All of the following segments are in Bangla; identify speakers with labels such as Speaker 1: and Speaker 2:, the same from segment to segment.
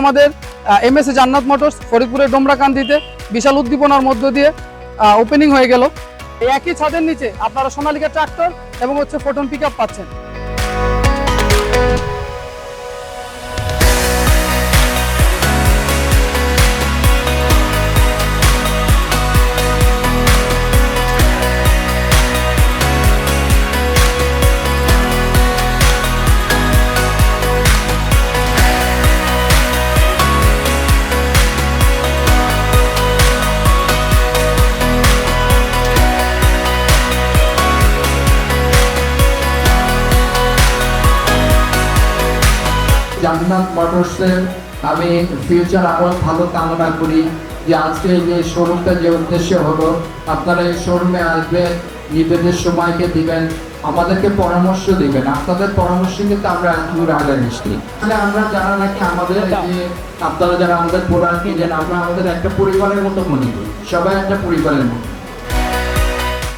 Speaker 1: আমাদের এম এস এ জান্নাত মোটরস, ফরিদপুরের ডোমরাকান্দিতে বিশাল উদ্দীপনার মধ্য দিয়ে ওপেনিং হয়ে গেল। একই ছাদের নিচে আপনারা সোনালিকা ট্রাক্টর এবং হচ্ছে ফোটন পিক পাচ্ছেন।
Speaker 2: জান্নাত মোটরসের আমি ফিউচার আরও ভালো কামনা করি যে আজকে যে শোরুমটা যে উদ্দেশ্য হলো, আপনারা এই শোরুমে আসবেন নিজেদের সময়কে দিবেন, আমাদেরকে পরামর্শ দিবেন। আপনাদের পরামর্শ কিন্তু আমরা দূর আগে নিচ্ছি। তাহলে আমরা যারা নাকি আমাদের যে আপনারা যারা আমাদের প্রোডাক্ট কিনেন আমরা আমাদের একটা পরিবারের মতো মনে করি। সবাই একটা পরিবারের মতো।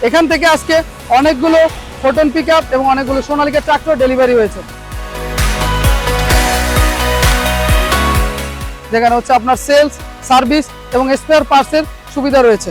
Speaker 1: এখান থেকে আজকে অনেকগুলো ফোটন পিক এবং অনেকগুলো সোনালিকা ট্রাক্টর ডেলিভারি হয়েছে। যেখানে হচ্ছে আপনার সেলস সার্ভিস এবং স্পেয়ার পার্টসের সুবিধা রয়েছে।